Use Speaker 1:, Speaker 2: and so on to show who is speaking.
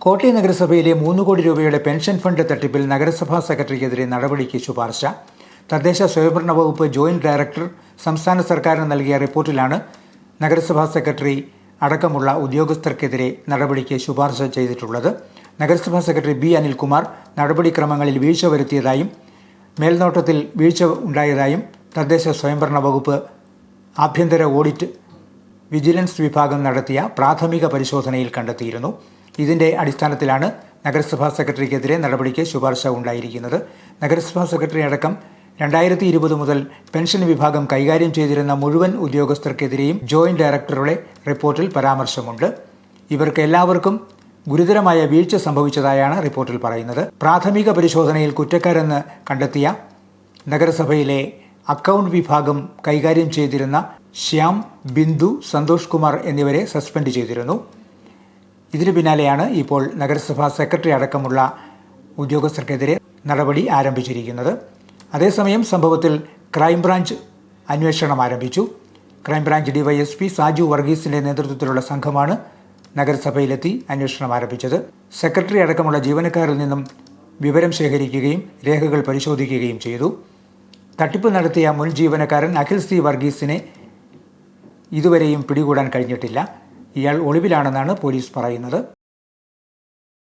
Speaker 1: കോട്ടയം നഗരസഭയിലെ മൂന്ന് കോടി രൂപയുടെ പെൻഷൻ ഫണ്ട് തട്ടിപ്പിൽ നഗരസഭാ സെക്രട്ടറിക്കെതിരെ നടപടിക്ക് ശുപാർശ. തദ്ദേശ സ്വയംഭരണ വകുപ്പ് ജോയിന്റ് ഡയറക്ടർ സംസ്ഥാന സർക്കാരിന് നൽകിയ റിപ്പോർട്ടിലാണ് നഗരസഭാ സെക്രട്ടറി അടക്കമുള്ള ഉദ്യോഗസ്ഥർക്കെതിരെ നടപടിക്ക് ശുപാർശ ചെയ്തിട്ടുള്ളത്. നഗരസഭാ സെക്രട്ടറി ബി അനിൽകുമാർ നടപടിക്രമങ്ങളിൽ വീഴ്ച വരുത്തിയതായും മേൽനോട്ടത്തിൽ വീഴ്ച ഉണ്ടായതായും തദ്ദേശ സ്വയംഭരണ വകുപ്പ് ആഭ്യന്തര ഓഡിറ്റ് വിജിലൻസ് വിഭാഗം നടത്തിയ പ്രാഥമിക പരിശോധനയിൽ കണ്ടെത്തിയിരുന്നു. ഇതിന്റെ അടിസ്ഥാനത്തിലാണ് നഗരസഭാ സെക്രട്ടറിക്കെതിരെ നടപടിക്ക് ശുപാർശ ഉണ്ടായിരിക്കുന്നത്. നഗരസഭാ സെക്രട്ടറി അടക്കം രണ്ടായിരത്തി ഇരുപത് മുതൽ പെൻഷൻ വിഭാഗം കൈകാര്യം ചെയ്തിരുന്ന മുഴുവൻ ഉദ്യോഗസ്ഥർക്കെതിരെയും ജോയിന്റ് ഡയറക്ടറുടെ റിപ്പോർട്ടിൽ പരാമർശമുണ്ട്. ഇവർക്ക് എല്ലാവർക്കും ഗുരുതരമായ വീഴ്ച സംഭവിച്ചതായാണ് റിപ്പോർട്ടിൽ പറയുന്നത്. പ്രാഥമിക പരിശോധനയിൽ കുറ്റക്കാരെന്ന് കണ്ടെത്തിയ നഗരസഭയിലെ അക്കൗണ്ട് വിഭാഗം കൈകാര്യം ചെയ്തിരുന്ന ശ്യാം ബിന്ദു സന്തോഷ് കുമാർ എന്നിവരെ സസ്പെൻഡ് ചെയ്തിരുന്നു. ഇതിനു പിന്നാലെയാണ് ഇപ്പോൾ നഗരസഭാ സെക്രട്ടറി അടക്കമുള്ള ഉദ്യോഗസ്ഥർക്കെതിരെ നടപടി ആരംഭിച്ചിരിക്കുന്നത്. അതേസമയം സംഭവത്തിൽ ക്രൈംബ്രാഞ്ച് അന്വേഷണം ആരംഭിച്ചു. ക്രൈംബ്രാഞ്ച് ഡിവൈഎസ്പി സാജു വർഗീസിന്റെ നേതൃത്വത്തിലുള്ള സംഘമാണ് നഗരസഭയിലെത്തി അന്വേഷണം ആരംഭിച്ചത്. സെക്രട്ടറി അടക്കമുള്ള ജീവനക്കാരിൽ നിന്നും വിവരം ശേഖരിക്കുകയും രേഖകൾ പരിശോധിക്കുകയും ചെയ്തു. തട്ടിപ്പ് നടത്തിയ മുൻ ജീവനക്കാരൻ അഖിൽ സി വർഗീസിനെ ഇതുവരെയും പിടികൂടാൻ കഴിഞ്ഞിട്ടില്ല. ഇയാൾ ഒളിവിലാണെന്നാണ് പോലീസ് പറയുന്നത്.